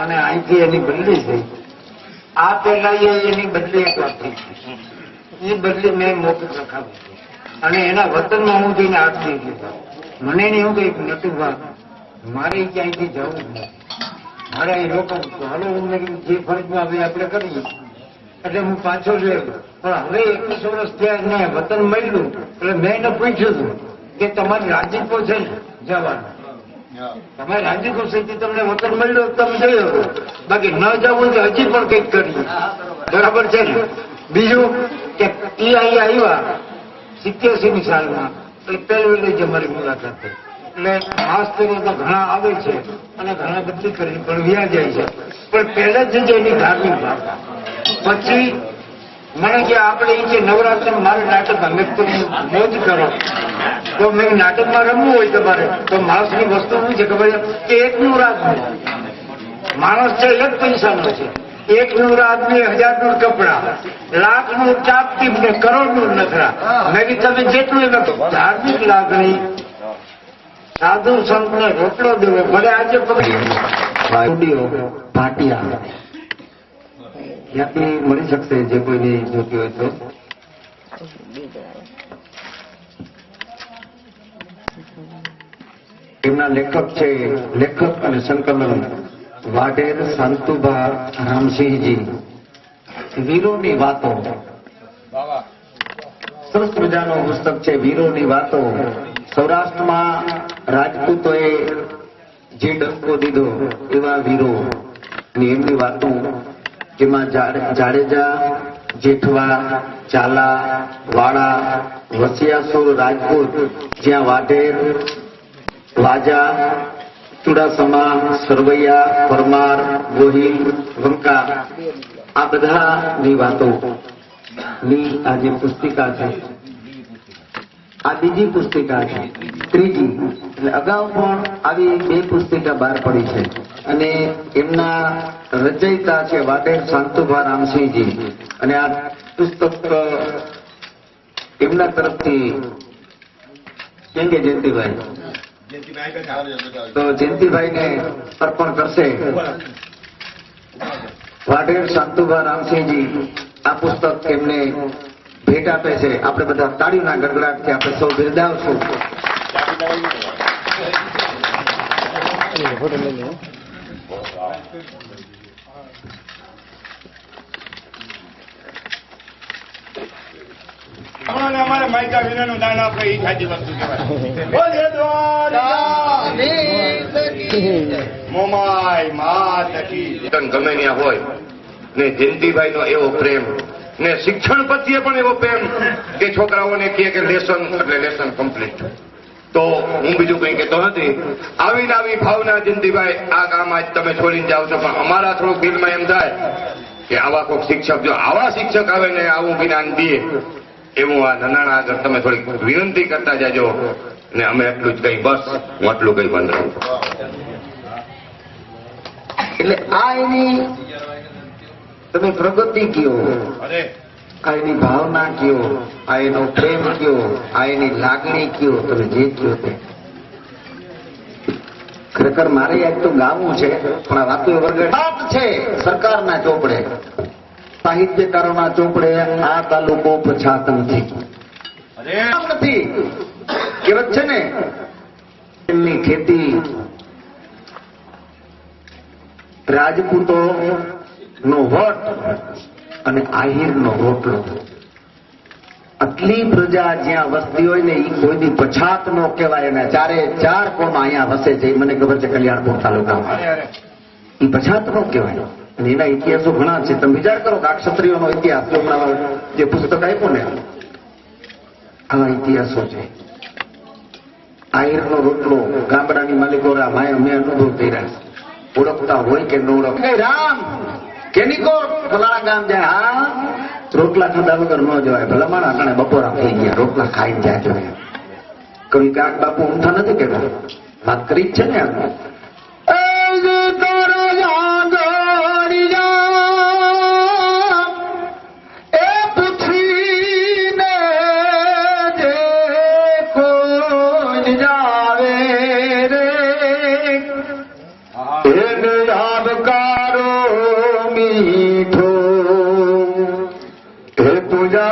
અને અહીંથી એની બદલી થઈ. આ પેલા એની બદલી એક વાર થઈ એ બદલી મેં મોકલ રખાવી અને એના વતનમાં હું જઈને આટલી દીધા મને નહીં એવું કઈ નટુભા મારે ક્યાંયથી જવું નથી. મારે એ લોકો હાલો હું જે ફરજમાં હવે આપણે કરીએ. એટલે હું પાછો જ પણ હવે એકવીસ વર્ષ થયા ને વતન મળ્યું. એટલે મેં એને પૂછ્યું હતું કે તમારી રાજીપો છે? ને જવાનું તમે રાજી ખુશીથી તમને વતન મળ્યો? તમે જોયો. બાકી ન જવું તો હજી પણ કંઈક કરીએ. બરાબર છે ને? બીજું કે અહીંયા આવ્યા સિત્યાસી ની સાલમાં એટલે પહેલી જ અમારી મુલાકાત થઈ. એટલે માસ્તરો તો ઘણા આવે છે અને ઘણા બધી કરી પણ વ્યા જાય છે. પણ પહેલા જ જે એની ધાર્મિક ભાવના પછી મને કે આપણે એ કે નવરાત્રી મારે નાટક અમે મોજ કરો. તો મેં નાટકમાં રમવું હોય તમારે તો માણસની વસ્તુ શું છે ખબર કે એકનું રાજનું માણસ છે એક પૈસાનો છે. એકનું હજારનું કપડા. લાખનું ચાપતી ને કરોડનું નખરા. મેં તમે જેટલું ધાર્મિક લાગણી. સાધુ સંત ને રોટલો દેવો. ભલે આજે પકડી ભાટિયા ક્યાંથી મળી શકશે જે કોઈને જોતી હોય તો? એમના લેખક છે, લેખક અને સંકલન વાઢેર શાંતુભા રામસિંહજી. વીરોની વાતો. સરસ મજાનું પુસ્તક છે, વીરોની વાતો. સૌરાષ્ટ્રમાં રાજપૂતોએ જે ડંકો દીધો, એવા વીરો. એમની વાતો, જેમાં જાડેજા, જેઠવા, ચાલા વાળા વસિયાસુર, રાજપૂત, જ્યાં વાઢેર વાજા ચુડાસમા, સરવૈયા, પરમાર, ગોહિલ, વંકા, આ બધાની વાતો ની આ જે પુસ્તિકા છે, આ બીજી પુસ્તિકા છે, ત્રીજી. એટલે અગાઉ પણ આવી બે પુસ્તિકા બહાર પડી છે. અને એમના રચયિતા છે વાટેર શાંતુભા રામસિંહજી. અને આ પુસ્તક, એમના તરફથી કેમ કે જયંતિભાઈ? તો જયંતિભાઈને અર્પણ કરશે. વાઢેર શાંતુભા રામસિંહજી, આ પુસ્તક એમને ભેટ આપે છે. આપણે બધા તાળીઓના ગડગડાટથી આપણે સૌ બિરદાવશું. અમારે માયકા વિનાનું દાન આપે એ સાચી વસ્તુ કહેવાય. મોમાય માત ગમે ત્યાં હોય ને જયંતિભાઈ નો એવો પ્રેમ ને શિક્ષણ પ્રત્યે પણ એવો પ્રેમ કે છોકરાઓને કહે કે લેસન એટલે લેસન કમ્પ્લીટ તો હું બીજું કંઈ કહેતો નથી. આવી ને આવી ભાવના જયંતિભાઈ આ કામ આજ તમે છોડીને જાઓ છો પણ અમારા થોડુંક દિલમાં એમ થાય કે આવા કોઈક શિક્ષક જો આવા શિક્ષક આવે ને આવું જ્ઞાન દે. એવું આ નનાણા આગળ તમે થોડીક વિનંતી કરતા જાજો ને અમે એટલું જ કઈ બસ હું આટલું કઈ બંધ રહું એટલે આ એની તમે પ્રગતિ કયો? આ એની ભાવના કયો? આ એનો પ્રેમ કયો? આ એની લાગણી કયો? તમે જે કયો તે. ખરેખર મારે આજ તો ગાવું છે પણ આ વાતો વગર છે. સરકારના ચોપડે. સાહિત્યકારોના ચોપડે આ તાલુકો પછાત નથી. નથી. કહેવત છે ને એમની ખેતી રાજપૂતો નો વટ અને આહિર નો રોટલો. આટલી પ્રજા જ્યાં વસતી હોય ને એ કોઈની પછાત નો કહેવાય અને ચારે ચાર કોમ અહીંયા વસે છે. એ મને ખબર છે કલ્યાણપુર તાલુકામાં. એ પછાત નો કહેવાય. અને એના ઇતિહાસો ઘણા છે. તમે વિચાર કરો કે આ ક્ષત્રિયોનો ઇતિહાસ જો હમણાં જે પુસ્તક આપ્યું ને આવા ઇતિહાસો છે. આહિરનો રોટલો ગામડાની માલિકો રા માયા મેં અનુભવ કર્યા. ઓળખતા હોય કે ન ઓળખે રામ! કેની કો ફલાણા ગામ જાય હા? રોટલા ખાધા વગર ન જવાય. ભલા માણા કારણે બપોરા થઈ ગયા રોટલા ખાઈને જાય જોઈએ કવિ કાક બાપુ ઊંઠા નથી કહેતા. વાત કરી જ છે ને मीठो। हे पूजा